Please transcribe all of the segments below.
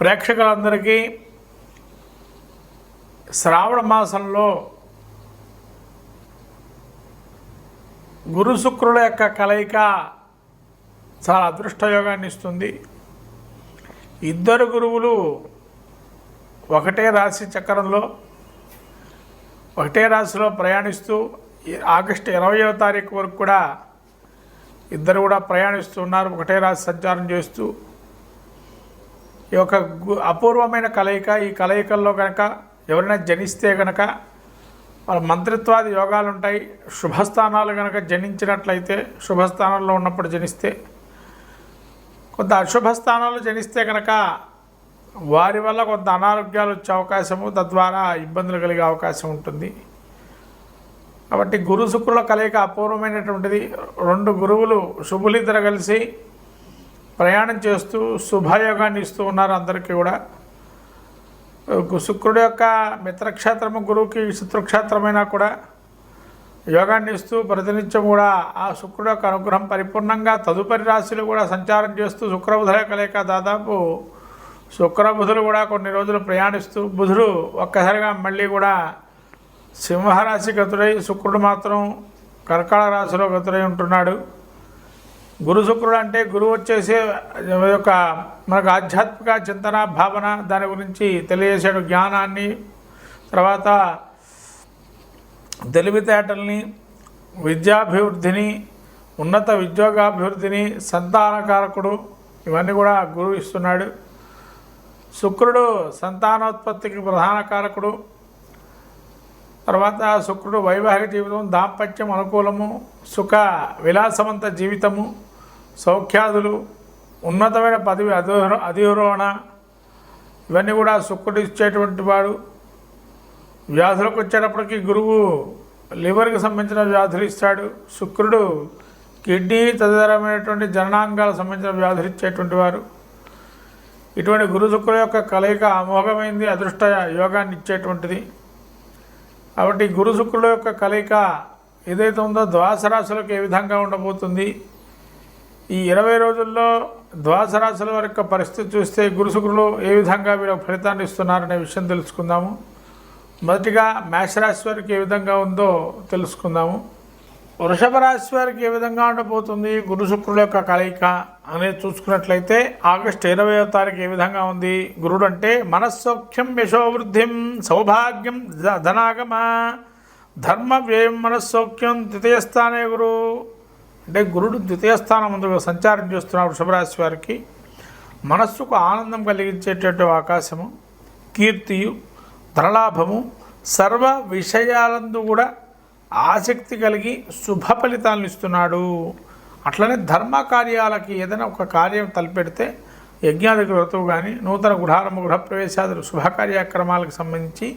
ప్రేక్షకులందరికీ శ్రావణ మాసంలో గురు శుక్రుల యొక్క కలయిక చాలా అదృష్టయోగాన్ని ఇస్తుంది. ఇద్దరు గురువులు ఒకటే రాశి చక్రంలో ఒకటే రాశిలో ప్రయాణిస్తూ ఆగస్టు ఇరవయో తారీఖు వరకు కూడా ఇద్దరు కూడా ప్రయాణిస్తున్నారు ఒకటే రాశి సంచారం చేస్తూ ఈ యొక్క గు- అపూర్వమైన కలయిక ఈ కలయికల్లో కనుక ఎవరైనా జనిస్తే కనుక వాళ్ళ మంత్రిత్వాది యోగాలు ఉంటాయి శుభస్థానాలు కనుక జనించినట్లయితే శుభస్థానంలో ఉన్నప్పుడు జనిస్తే కొంత అశుభ స్థానాలు జనిస్తే కనుక వారి వల్ల కొంత అనారోగ్యాలు వచ్చే అవకాశము తద్వారా ఇబ్బందులు కలిగే అవకాశం ఉంటుంది. కాబట్టి గురు శుక్రుల కలయిక అపూర్వమైనటువంటిది. రెండు గురువులు శుభులిద్దరు కలిసి ప్రయాణం చేస్తూ శుభయోగాన్ని ఇస్తూ ఉన్నారు అందరికీ కూడా. శుక్రుడు యొక్క మిత్రక్షేత్రము గురువుకి శత్రుక్షేత్రమైనా కూడా యోగాన్ని ఇస్తూ ప్రతినిత్యం కూడా ఆ శుక్రుడు యొక్క అనుగ్రహం పరిపూర్ణంగా తదుపరి రాశులు కూడా సంచారం చేస్తూ శుక్రబుధుల కలయిక దాదాపు శుక్రబుధులు కూడా కొన్ని రోజులు ప్రయాణిస్తూ బుధుడు ఒక్కసారిగా మళ్ళీ కూడా సింహరాశి గతుడై శుక్రుడు మాత్రం కర్కాళ రాశిలో గతుడై ఉంటున్నాడు. గురు శుక్రుడు అంటే గురువు వచ్చేసి యొక్క మనకు ఆధ్యాత్మిక చింతన భావన దాని గురించి తెలియజేసే జ్ఞానాన్ని. తర్వాత తెలివితేటల్ని విద్యాభివృద్ధిని ఉన్నత ఉద్యోగాభివృద్ధిని సంతానకారకుడు ఇవన్నీ కూడా గురువు ఇస్తున్నాడు. శుక్రుడు సంతానోత్పత్తికి ప్రధాన కారకుడు. తర్వాత శుక్రుడు వైవాహిక జీవితం దాంపత్యం అనుకూలము సుఖ విలాసవంత జీవితము. సౌఖ్యాదులు ఉన్నతమైన పదవి అధిరో అధిరోహణ ఇవన్నీ కూడా శుక్రుడు ఇచ్చేటువంటి వాడు. వ్యాధులకు వచ్చేటప్పటికి గురువు లివర్కి సంబంధించిన వ్యాధులు ఇస్తాడు. శుక్రుడు కిడ్నీ తదితరమైనటువంటి జననాంగాలకు సంబంధించిన వ్యాధులు ఇచ్చేటువంటి వారు. ఇటువంటి గురు శుక్రుల యొక్క కలయిక అమోఘమైంది అదృష్ట యోగాన్ని ఇచ్చేటువంటిది. కాబట్టి గురు శుక్రుల యొక్క కలయిక ఏదైతే ఉందో ద్వాస రాశులకు ఏ విధంగా ఉండబోతుంది? ఈ ఇరవై రోజుల్లో ద్వాస రాశుల వారి యొక్క పరిస్థితి చూస్తే గురుశుకులు ఏ విధంగా వీళ్ళకి ఫలితాన్ని ఇస్తున్నారనే విషయం తెలుసుకుందాము. మొదటిగా మేషరాశి వారికి ఏ విధంగా ఉందో తెలుసుకుందాము. వృషభ రాశి వారికి ఏ విధంగా ఉండబోతుంది? గురు శుక్రుల యొక్క కలయిక అనేది చూసుకున్నట్లయితే ఆగస్టు ఇరవయో తారీఖు ఏ విధంగా ఉంది? గురుడు అంటే మనస్సౌఖ్యం యశోవృద్ధిం సౌభాగ్యం ధనాగమ. ధర్మ వ్యయం మనస్సౌఖ్యం తృతీయస్థానే స్థానే గురు. అంటే గురుడు ద్వితీయ స్థానం ముందు సంచారం చేస్తున్న వృషభరాశి వారికి మనస్సుకు ఆనందం కలిగించేటటువంటి అవకాశము కీర్తియు ధనలాభము సర్వ విషయాలందు కూడా ఆసక్తి కలిగి శుభ ఫలితాలను ఇస్తున్నాడు. అట్లనే ధర్మ కార్యాలకి ఏదైనా ఒక కార్యం తలపెడితే యజ్ఞాది వ్రతువు కానీ నూతన గృహారంభ గృహప్రవేశాదులు శుభ కార్యక్రమాలకు సంబంధించి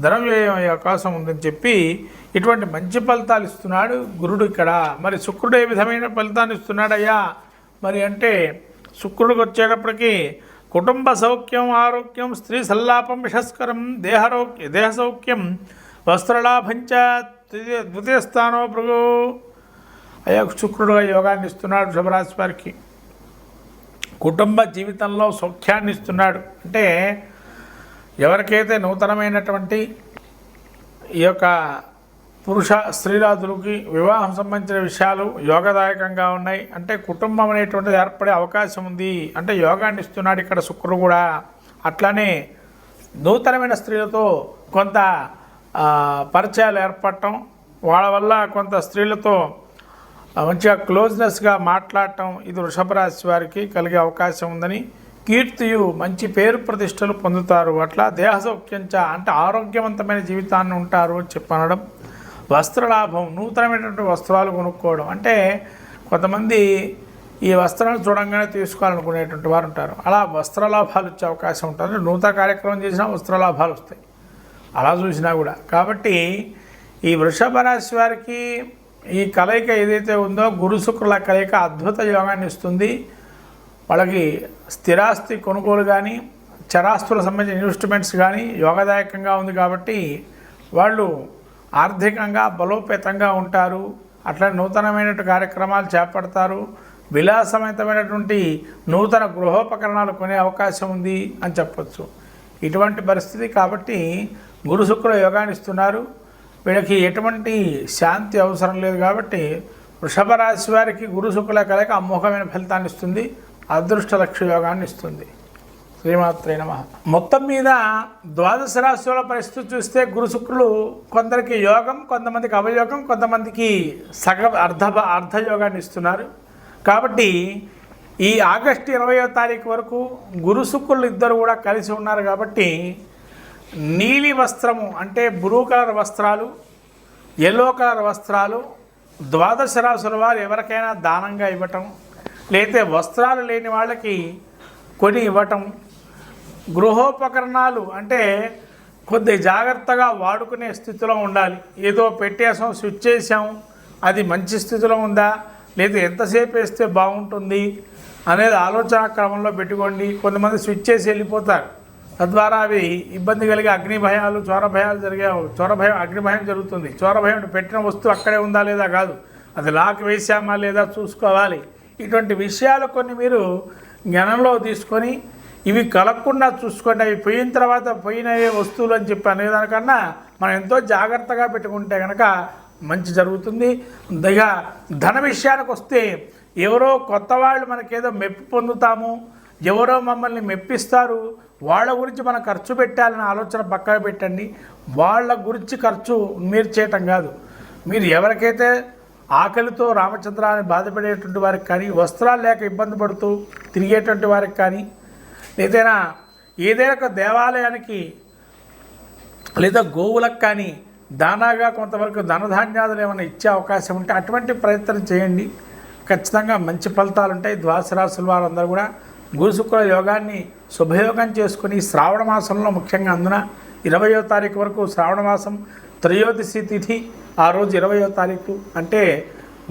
ధనం వ్యయం అయ్యే అవకాశం ఉందని చెప్పి ఇటువంటి మంచి ఫలితాలు ఇస్తున్నాడు గురుడు ఇక్కడ. మరి శుక్రుడు ఏ విధమైన ఫలితాన్ని ఇస్తున్నాడయ్యా? మరి అంటే శుక్రుడికి వచ్చేటప్పటికి కుటుంబ సౌఖ్యం ఆరోగ్యం స్త్రీ సల్లాపం విషస్కరం దేహరోగ్య దేహ సౌఖ్యం వస్త్రలాభంచ ద్వితీయ స్థానో భృగు. అయ్యా శుక్రుడుగా యోగాన్ని ఇస్తున్నాడు శుభరాశి వారికి. కుటుంబ జీవితంలో సౌఖ్యాన్ని ఇస్తున్నాడు. అంటే ఎవరికైతే నూతనమైనటువంటి ఈ యొక్క పురుష స్త్రీరాదులకి వివాహం సంబంధించిన విషయాలు యోగదాయకంగా ఉన్నాయి అంటే కుటుంబం అనేటువంటిది ఏర్పడే అవకాశం ఉంది అంటే యోగాన్ని ఇస్తున్నాడు ఇక్కడ శుక్రుడు కూడా అట్లానే నూతనమైన స్త్రీలతో కొంత పరిచయాలు ఏర్పడటం వాళ్ళ వల్ల కొంత స్త్రీలతో మంచిగా క్లోజ్నెస్గా మాట్లాడటం ఇది వృషభ రాశి వారికి కలిగే అవకాశం ఉందని కీర్తియు మంచి పేరు ప్రతిష్టలు పొందుతారు. అట్లా దేహ సౌఖ్యంచ అంటే ఆరోగ్యవంతమైన జీవితాన్ని ఉంటారు అని చెప్పనడం. వస్త్రలాభం నూతనమైనటువంటి వస్త్రాలు కొనుక్కోవడం. అంటే కొంతమంది ఈ వస్త్రాలు చూడంగానే తీసుకోవాలనుకునేటువంటి వారు ఉంటారు. అలా వస్త్రలాభాలు వచ్చే అవకాశం ఉంటుంది. నూతన కార్యక్రమం చేసినా వస్త్రలాభాలు వస్తాయి. అలా చూసినా కూడా. కాబట్టి ఈ వృషభ రాశి వారికి ఈ కలయిక ఏదైతే ఉందో గురు శుక్రుల కలయిక అద్భుత యోగాన్ని ఇస్తుంది. వాళ్ళకి స్థిరాస్తి కొనుగోలు కానీ చరాస్తులకు సంబంధించిన ఇన్వెస్ట్మెంట్స్ కానీ యోగదాయకంగా ఉంది కాబట్టి వాళ్ళు ఆర్థికంగా బలోపేతంగా ఉంటారు. అట్లా నూతనమైనటువంటి కార్యక్రమాలు చేపడతారు. విలాసమైనటువంటి నూతన గృహోపకరణాలు కొనే అవకాశం ఉంది అని చెప్పచ్చు. ఇటువంటి పరిస్థితి కాబట్టి గురు శుక్ర యోగానిస్తున్నారు వీళ్ళకి ఎటువంటి శాంతి అవసరం లేదు కాబట్టి వృషభ రాశి వారికి గురు శుక్ల కలయిక అమోఘమైన ఫలితాన్ని ఇస్తుంది. అదృష్ట లక్ష్య యోగాన్ని ఇస్తుంది. శ్రీమాత్రే నమ. మొత్తం మీద ద్వాదశ రాశుల పరిస్థితి చూస్తే గురు శుక్రులు కొందరికి యోగం కొంతమందికి అవయోగం కొంతమందికి సగ అర్ధ అర్ధయోగాన్ని ఇస్తున్నారు. కాబట్టి ఈ ఆగస్టు ఇరవయో తారీఖు వరకు గురు శుక్రులు ఇద్దరు కూడా కలిసి ఉన్నారు కాబట్టి నీలి వస్త్రము అంటే బ్లూ కలర్ వస్త్రాలు ఎల్లో కలర్ వస్త్రాలు ద్వాదశ రాశుల వారు ఎవరికైనా దానంగా ఇవ్వటం లేతే వస్త్రాలు లేని వాళ్ళకి కొని ఇవ్వటం గృహోపకరణాలు అంటే కొద్ది జాగ్రత్తగా వాడుకునే స్థితిలో ఉండాలి. ఏదో పెట్టేసాం స్విచ్ చేసాం అది మంచి స్థితిలో ఉందా లేదా ఎంతసేపు వేస్తే బాగుంటుంది అనేది ఆలోచన క్రమంలో పెట్టుకోండి. కొంతమంది స్విచ్ చేసి వెళ్ళిపోతారు. తద్వారా అవి ఇబ్బంది కలిగే అగ్ని భయాలు చోర భయాలు జరిగే చోర భయం అగ్ని భయం జరుగుతుంది. చోర భయం పెట్టిన వస్తువు అక్కడే ఉందా లేదా కాదు. అది లాక్ వేసామా లేదా చూసుకోవాలి. ఇటువంటి విషయాలు కొన్ని మీరు జ్ఞానంలో తీసుకొని ఇవి కలగకుండా చూసుకోండి. అవి పోయిన తర్వాత పోయినవే వస్తువులు అని చెప్పి అనేదానికన్నా మనం ఎంతో జాగ్రత్తగా పెట్టుకుంటే కనుక మంచి జరుగుతుంది. ఇక ధన విషయానికి వస్తే ఎవరో కొత్త వాళ్ళు మనకేదో మెప్పి పొందుతాము. ఎవరో మమ్మల్ని మెప్పిస్తారు. వాళ్ళ గురించి మనం ఖర్చు పెట్టాలనే ఆలోచన పక్కన పెట్టండి. వాళ్ళ గురించి ఖర్చు మీరు చేయటం కాదు. మీరు ఎవరికైతే ఆకలితో రామచంద్రాన్ని బాధపడేటువంటి వారికి కానీ వస్త్రాలు లేక ఇబ్బంది పడుతూ తిరిగేటువంటి వారికి కానీ ఏదైనా ఏదైనా ఒక దేవాలయానికి లేదా గోవులకు కానీ దానాగా కొంతవరకు ధనధాన్యాలు ఏమైనా ఇచ్చే అవకాశం ఉంటే అటువంటి ప్రయత్నం చేయండి. ఖచ్చితంగా మంచి ఫలితాలు ఉంటాయి. ద్వాసరాసులు రాశుల వారందరూ కూడా గురుశుక్ర యోగాన్ని శుభయోగం చేసుకుని శ్రావణ మాసంలో ముఖ్యంగా అందున ఇరవయో తారీఖు వరకు శ్రావణ మాసం త్రయోదశి తిథి ఆ రోజు ఇరవయో తారీఖు. అంటే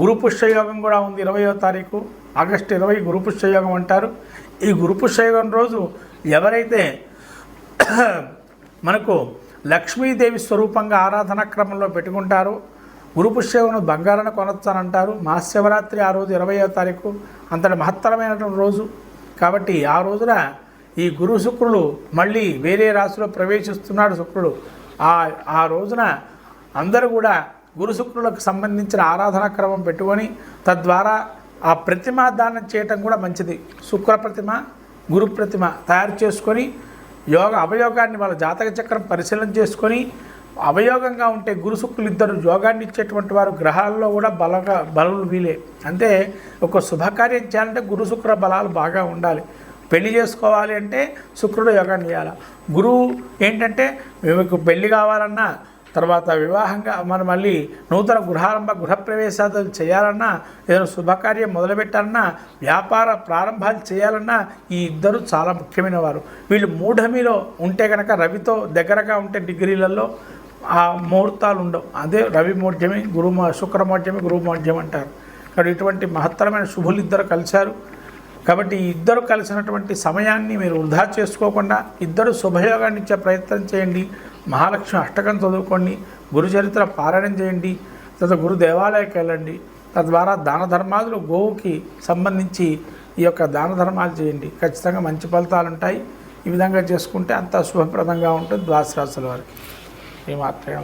గురుపుష్యయోగం కూడా ఉంది ఇరవయో తారీఖు. ఆగస్టు ఇరవై గురుపుష్యయోగం అంటారు. ఈ గురుపుష్యయోగం రోజు ఎవరైతే మనకు లక్ష్మీదేవి స్వరూపంగా ఆరాధన క్రమంలో పెట్టుకుంటారు గురు పుష్యమును బంగారాన్ని కొనొచ్చానంటారు. మహాశివరాత్రి ఆ రోజు ఇరవయో తారీఖు. అంతటి మహత్తరమైనటువంటి రోజు. కాబట్టి ఆ రోజున ఈ గురు శుక్రుడు మళ్ళీ వేరే రాశిలో ప్రవేశిస్తున్నాడు శుక్రుడు. ఆ ఆ రోజున అందరూ కూడా గురుశుక్రులకు సంబంధించిన ఆరాధనా క్రమం పెట్టుకొని తద్వారా ఆ ప్రతిమ దానం చేయటం కూడా మంచిది. శుక్ర ప్రతిమ గురు ప్రతిమ తయారు చేసుకొని యోగ అవయోగాన్ని వాళ్ళ జాతక చక్రం పరిశీలన చేసుకొని అవయోగంగా ఉంటే గురుశుక్రులు ఇద్దరు యోగాన్ని ఇచ్చేటువంటి వారు గ్రహాల్లో కూడా బలగా బలములు వీలే. అంటే ఒక శుభకార్యం చేయాలంటే గురుశుక్ర బలాలు బాగా ఉండాలి. పెళ్ళి చేసుకోవాలి అంటే శుక్రుడు యోగాన్ని చేయాలి. గురువు ఏంటంటే మీకు పెళ్ళి కావాలన్నా తర్వాత వివాహంగా మనం మళ్ళీ నూతన గృహారంభ గృహప్రవేశాలు చేయాలన్నా ఏదైనా శుభకార్యం మొదలుపెట్టాలన్నా వ్యాపార ప్రారంభాలు చేయాలన్నా ఈ ఇద్దరు చాలా ముఖ్యమైన వారు వీళ్ళు మూఢమిలో ఉంటే కనుక రవితో దగ్గరగా ఉంటే డిగ్రీలలో ఆ ముహూర్తాలు ఉండవు. అదే రవి మోఢ్యమి గురు శుక్ర మోఢ్యమి అంటారు. ఇక్కడ ఇటువంటి మహత్తరమైన శుభులు ఇద్దరు కలిశారు. కాబట్టి ఇద్దరు కలిసినటువంటి సమయాన్ని మీరు వృధా చేసుకోకుండా ఇద్దరు శుభయోగాన్ని ఇచ్చే ప్రయత్నం చేయండి. మహాలక్ష్మి అష్టకం చదువుకోండి. గురుచరిత్ర పారాయణం చేయండి. తర్వాత గురు దేవాలయకి వెళ్ళండి. తద్వారా దాన ధర్మాదులు గోవుకి సంబంధించి ఈ యొక్క దాన ధర్మాలు చేయండి. ఖచ్చితంగా మంచి ఫలితాలు ఉంటాయి. ఈ విధంగా చేసుకుంటే అంత శుభప్రదంగా ఉంటుంది. ద్వాసరాశుల వారికి. ఈ మాత్రమే